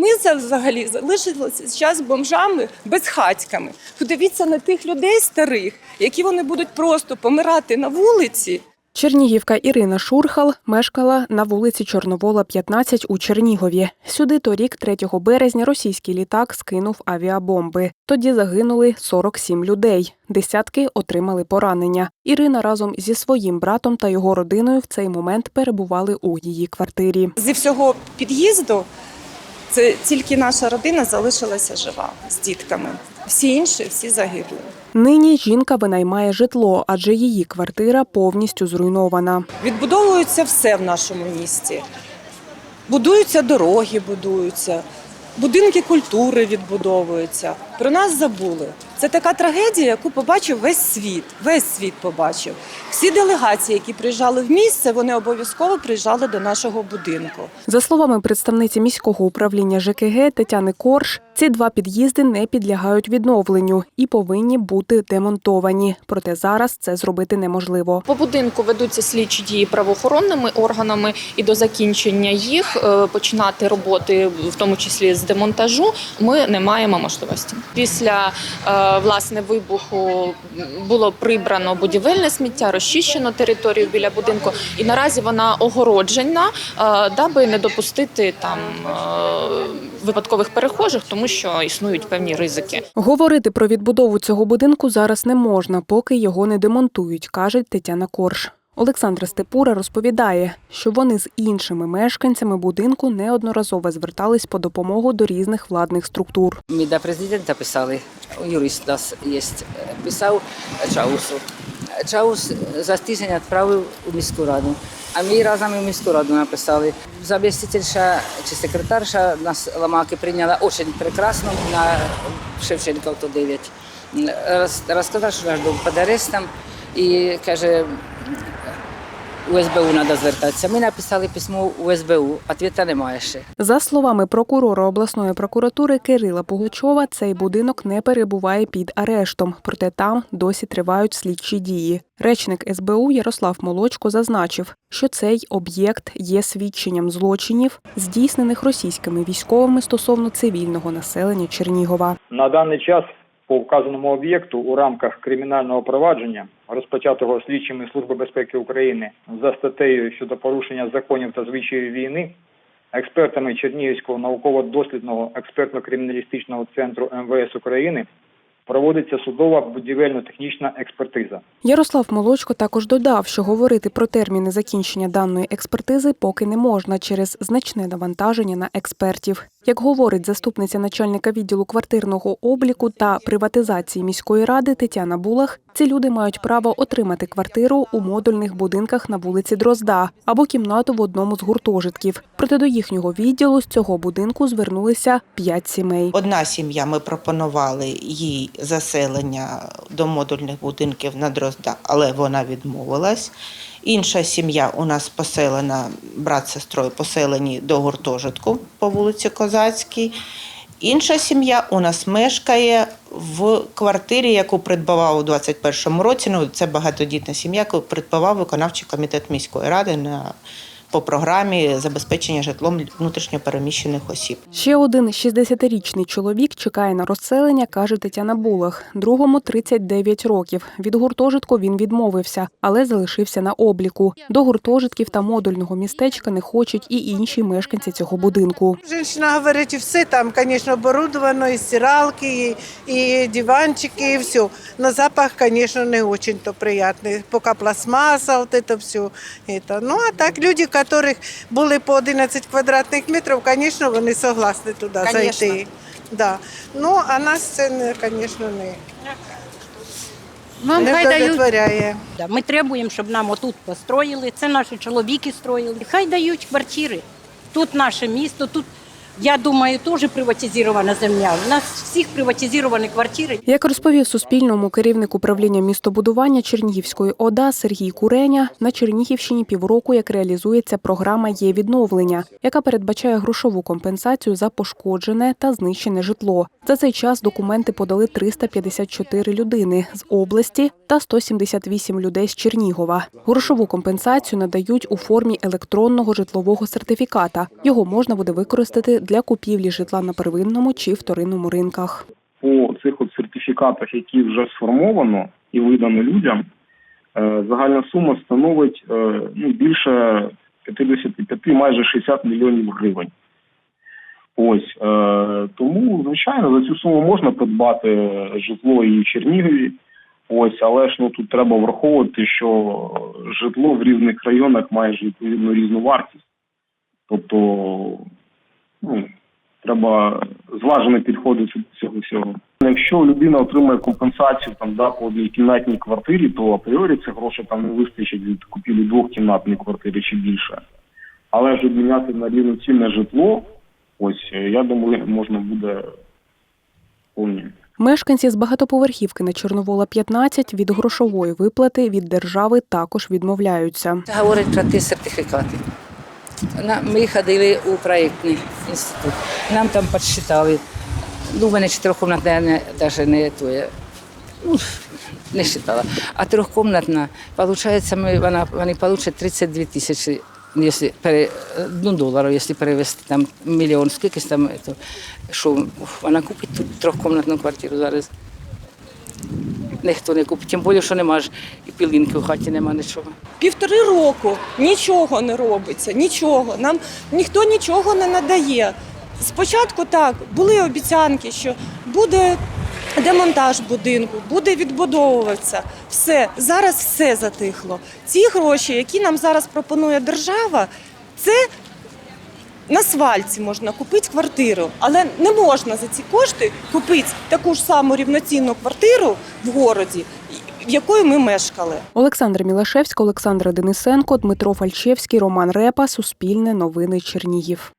Ми за- взагалі залишилися зараз бомжами, безхатьками. Подивіться на тих людей старих, які вони будуть просто помирати на вулиці. Чернігівка Ірина Шурхал мешкала на вулиці Чорновола, 15 у Чернігові. Сюди торік, 3 березня, російський літак скинув авіабомби. Тоді загинули 47 людей. Десятки отримали поранення. Ірина разом зі своїм братом та його родиною в цей момент перебували у її квартирі. Зі всього під'їзду це тільки наша родина залишилася жива з дітками. Всі інші всі загибли. Нині жінка винаймає житло, адже її квартира повністю зруйнована. Відбудовується все в нашому місті. Будуються дороги, будуються, будинки культури відбудовуються. Про нас забули. Це така трагедія, яку побачив весь світ. Весь світ побачив. Всі делегації, які приїжджали в місце, вони обов'язково приїжджали до нашого будинку. За словами представниці міського управління ЖКГ Тетяни Корж, ці два під'їзди не підлягають відновленню і повинні бути демонтовані. Проте зараз це зробити неможливо. По будинку ведуться слідчі дії правоохоронними органами, і до закінчення їх е, починати роботи, в тому числі з демонтажу, ми не маємо можливості. Після е, власне вибуху було прибрано будівельне сміття, розчищено територію біля будинку, і наразі вона огороджена, е, даби не допустити там е, випадкових перехожих, тому що існують певні ризики. Говорити про відбудову цього будинку зараз не можна, поки його не демонтують, каже Тетяна Корж. Олександра Степура розповідає, що вони з іншими мешканцями будинку неодноразово звертались по допомогу до різних владних структур. Ми до президента писали, юрист у нас є, писав Чаусу. Чаус за тиждень відправив у міську раду. А ми разом і міську раду написали. Замістительша чи секретарша нас ламаки прийняла дуже прекрасно на Шевченка 9. Роз- Розказав, що наш дом під арестом і каже, у СБУ треба звертатися. Ми написали письмо у СБУ, відповіді немає ще. За словами прокурора обласної прокуратури Кирила Пугачова, цей будинок не перебуває під арештом, проте там досі тривають слідчі дії. Речник СБУ Ярослав Молочко зазначив, що цей об'єкт є свідченням злочинів, здійснених російськими військовими стосовно цивільного населення Чернігова. На даний час по вказаному об'єкту у рамках кримінального провадження, розпочатого слідчими Служби безпеки України за статтею щодо порушення законів та звичаїв війни, експертами Чернігівського науково-дослідного експертно-криміналістичного центру МВС України проводиться судова будівельно-технічна експертиза. Ярослав Молочко також додав, що говорити про терміни закінчення даної експертизи поки не можна через значне навантаження на експертів. Як говорить заступниця начальника відділу квартирного обліку та приватизації міської ради Тетяна Булах, ці люди мають право отримати квартиру у модульних будинках на вулиці Дрозда або кімнату в одному з гуртожитків. Проте до їхнього відділу з цього будинку звернулися п'ять сімей. Одна сім'я ми пропонували їй заселення до модульних будинків на Дрозда, але вона відмовилась. Інша сім'я у нас поселена, брат з сестрою поселені до гуртожитку по вулиці Козацькій. Інша сім'я у нас мешкає в квартирі, яку придбавав у 2021 році. Ну, це багатодітна сім'я, яку придбавав виконавчий комітет міської ради на, по програмі забезпечення житлом внутрішньопереміщених осіб. Ще один 60-річний чоловік чекає на розселення, каже Тетяна Булах. Другому 39 років. Від гуртожитку він відмовився, але залишився на обліку. До гуртожитків та модульного містечка не хочуть і інші мешканці цього будинку. Женщина говорит, и все там, конечно, оборудовано, и стиралки, и, и диванчики, и все. Но запах, конечно, не очень-то приятный. Пока пластмасса, вот это все. Это. Ну, а так люди, которых були по 11 квадратних метрів, конечно, вони согласні туди Конечно. зайти. Да. Ну, а нас це, звісно, конечно, не, Вам не хай дають. Да, Ми требуємо, щоб нам отут построїли. Це наші чоловіки строїли. Хай дають квартири. Тут наше місто, тут, я думаю, теж приватизована земля. У нас всіх приватизовані квартири. Як розповів Суспільному керівник управління містобудування Чернігівської ОДА Сергій Куреня, на Чернігівщині півроку як реалізується програма «Є відновлення», яка передбачає грошову компенсацію за пошкоджене та знищене житло. За цей час документи подали 354 людини з області та 178 людей з Чернігова. Грошову компенсацію надають у формі електронного житлового сертифіката. Його можна буде використати для купівлі житла на первинному чи вторинному ринках. по цих от сертифікатах, які вже сформовано і видано людям, е, загальна сума становить е, ну, більше 55, майже 60 мільйонів гривень. Ось е, тому, звичайно, за цю суму можна придбати житло і в Чернігові. Ось, але ж ну тут треба враховувати, що житло в різних районах має відповідно різну вартість. Тобто, ну, треба зважено підходити до цього всього. Якщо людина отримує компенсацію там да по однокімнатній квартирі, то апріорі це гроші там не вистачить від купівлі двохкімнатної квартири чи більше. Але ж обміняти на рівноцінне житло, ось е, я думаю, можна буде повні. Мешканці з багатоповерхівки на Чорновола 15 від грошової виплати від держави також відмовляються. Говорить про ті сертифікати. Ми ходили у проєктний інститут. Нам там підсчитали. Ну, в мене чотирьохкомнатна, не, навіть не то я, ну, не считала. А трьохкомнатна, виходить, ми, вона, вони получать 32 тисячі, якщо пере, ну, доларів, якщо перевести там мільйон, скільки там, то, що вона купить тут трьохкомнатну квартиру зараз. Ніхто не купить, тим більше, що нема ж і пілинки в хаті, нема нічого. Півтори року нічого не робиться, нічого. Нам ніхто нічого не надає. Спочатку так, були обіцянки, що буде демонтаж будинку, буде відбудовуватися. Все, зараз все затихло. Ці гроші, які нам зараз пропонує держава, це на свальці можна купити квартиру, але не можна за ці кошти купити таку ж саму рівноцінну квартиру в городі, в якої ми мешкали. Олександр Мілашевська, Олександра Денисенко, Дмитро Фальчевський, Роман Репа, Суспільне новини Чернігів.